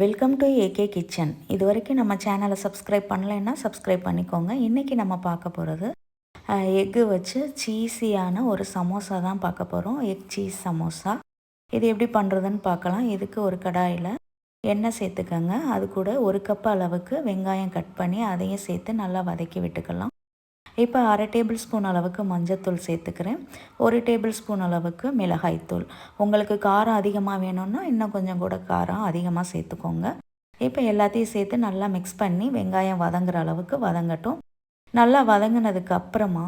Welcome to AK kitchen இது வரைக்கும் நம்ம சேனலை சப்ஸ்கிரைப் பண்ணலைன்னா சப்ஸ்கிரைப் பண்ணிக்கோங்க. இன்றைக்கி நம்ம பார்க்க போகிறது எக்கு வச்சு சீஸியான ஒரு சமோசா தான் பார்க்க போகிறோம் எக் சீஸ் சமோசா. இது எப்படி பண்ணுறதுன்னு பார்க்கலாம். இதுக்கு ஒரு கடாயில் எண்ணெய் சேர்த்துக்கோங்க. அது கூட ஒரு கப் அளவுக்கு வெங்காயம் கட் பண்ணி அதையும் சேர்த்து நல்லா வதக்கி விட்டுக்கலாம். இப்போ அரை டேபிள் ஸ்பூன் அளவுக்கு மஞ்சத்தூள் சேர்த்துக்கிறேன். ஒரு டேபிள் ஸ்பூன் அளவுக்கு மிளகாய்த்தூள். உங்களுக்கு காரம் அதிகமாக வேணும்னா இன்னும் கொஞ்சம் கூட காரம் அதிகமாக சேர்த்துக்கோங்க. இப்போ எல்லாத்தையும் சேர்த்து நல்லா மிக்ஸ் பண்ணி வெங்காயம் வதங்குற அளவுக்கு வதங்கட்டும். நல்லா வதங்கினதுக்கு அப்புறமா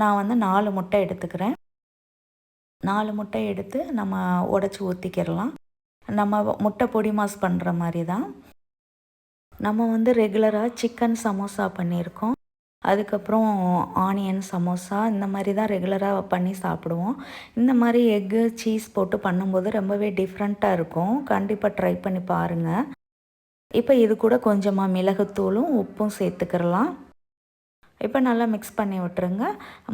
நான் வந்து நாலு முட்டை எடுத்துக்கிறேன். நாலு முட்டை எடுத்து நம்ம உடச்சி ஊற்றிக்கிடலாம் நம்ம முட்டை பொடி மாஸ் பண்ணுற மாதிரி தான் நம்ம வந்து ரெகுலராக சிக்கன் சமோசா பண்ணியிருக்கோம். அதுக்கப்புறம் ஆனியன் சமோசா இந்த மாதிரி தான் ரெகுலராக பண்ணி சாப்பிடுவோம். இந்த மாதிரி எக்கு சீஸ் போட்டு பண்ணும்போது ரொம்பவே டிஃப்ரெண்ட்டாக இருக்கும். கண்டிப்பாக ட்ரை பண்ணி பாருங்கள் இப்போ இது கூட கொஞ்சமாக மிளகுத்தூளும் உப்பும் சேர்த்துக்கிறலாம் இப்போ நல்லா மிக்ஸ் பண்ணி விட்டுருங்க.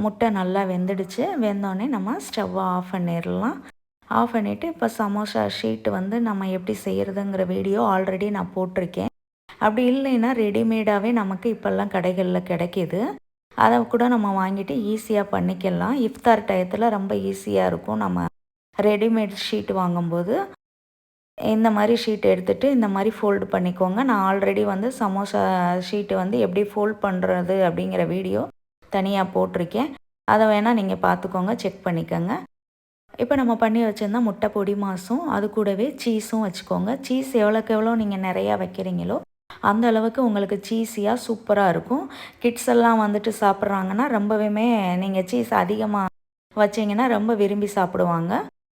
முட்டை நல்லா வெந்துடுச்சு. வெந்தோடனே நம்ம ஸ்டவ்வை ஆஃப் பண்ணிடலாம். ஆஃப் பண்ணிவிட்டு இப்போ சமோசா ஷீட் வந்து நம்ம எப்படி செய்கிறதுங்கிற வீடியோ ஆல்ரெடி நான் போட்டிருக்கேன். அப்படி இல்லைன்னா ரெடிமேடாகவே நமக்கு இப்போல்லாம் கடைகளில் கிடைக்கிது. அதை கூட நம்ம வாங்கிட்டு ஈஸியாக பண்ணிக்கலாம். இஃப்தார் டயத்தில் ரொம்ப ஈஸியாக இருக்கும். நம்ம ரெடிமேட் ஷீட் வாங்கும்போது இந்த மாதிரி ஷீட் எடுத்துகிட்டு இந்த மாதிரி ஃபோல்டு பண்ணிக்கோங்க. நான் ஆல்ரெடி வந்து சமோசா ஷீட்டு வந்து எப்படி ஃபோல்ட் பண்ணுறது அப்படிங்கிற வீடியோ தனியாக போட்டிருக்கேன். அதை வேணால் நீங்கள் பார்த்துக்கோங்க செக் பண்ணிக்கோங்க. இப்போ நம்ம பண்ணி வச்சுருந்தா முட்டை பொடி மாசும் அது கூடவே சீஸும் வச்சுக்கோங்க. சீஸ் எவ்வளோக்கு எவ்வளோ நீங்கள் நிறையா வைக்கிறீங்களோ அந்த அளவுக்கு உங்களுக்கு சீஸியாக சூப்பராக இருக்கும். கிட்ஸ் எல்லாம் வந்துட்டு சாப்பிட்றாங்கன்னா ரொம்பவே நீங்கள் சீஸ் அதிகமாக வச்சிங்கன்னா ரொம்ப விரும்பி சாப்பிடுவாங்க.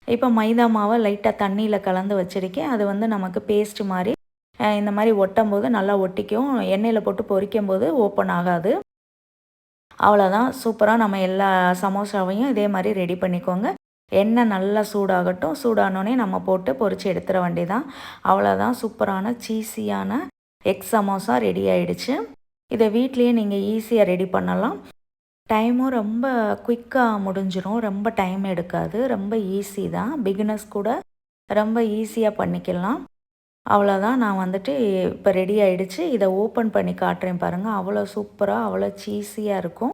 இப்போ மைதா மாவை லைட்டாக தண்ணியில் கலந்து வச்சுருக்கேன். அது வந்து நமக்கு பேஸ்ட் மாதிரி இந்த மாதிரி ஒட்டும் போது நல்லா ஒட்டிக்கும். எண்ணெயில் போட்டு பொரிக்கும் போது ஓப்பன் ஆகாது. அவ்வளோதான் சூப்பராக நம்ம எல்லா சமோசாவையும் இதே மாதிரி ரெடி பண்ணிக்கோங்க. எண்ணெய் நல்லா சூடாகட்டும். சூடானோடனே நம்ம போட்டு பொறிச்சு எடுத்துட வேண்டியதான் அவ்வளோதான் சூப்பரான சீஸியான எக் சமோசா ரெடி ஆகிடுச்சு இதை வீட்லேயே நீங்கள் ஈஸியாக ரெடி பண்ணலாம். டைமும் ரொம்ப குயிக்காக முடிஞ்சிடும் ரொம்ப டைம் எடுக்காது. ரொம்ப ஈஸி தான். பிகினர்ஸ் கூட ரொம்ப ஈஸியாக பண்ணிக்கலாம். அவ்வளோதான் நான் வந்துட்டு இப்போ ரெடி ஆகிடுச்சு இதை ஓப்பன் பண்ணி காட்டுறேன் பாருங்கள் அவ்வளோ சூப்பராக அவ்வளோ சீஸியாக இருக்கும்.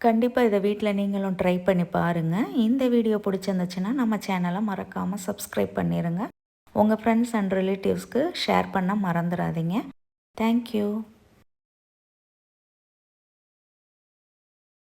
கண்டிப்பாக இதை வீட்டில் நீங்களும் ட்ரை பண்ணி பாருங்கள் இந்த வீடியோ பிடிச்சிருந்துச்சுன்னா நம்ம சேனலை மறக்காமல் சப்ஸ்கிரைப் பண்ணிடுங்க உங்கள் ஃப்ரெண்ட்ஸ் அண்ட் ரிலேட்டிவ்ஸ்க்கு ஷேர் பண்ண மறந்துடாதீங்க தேங்க்யூ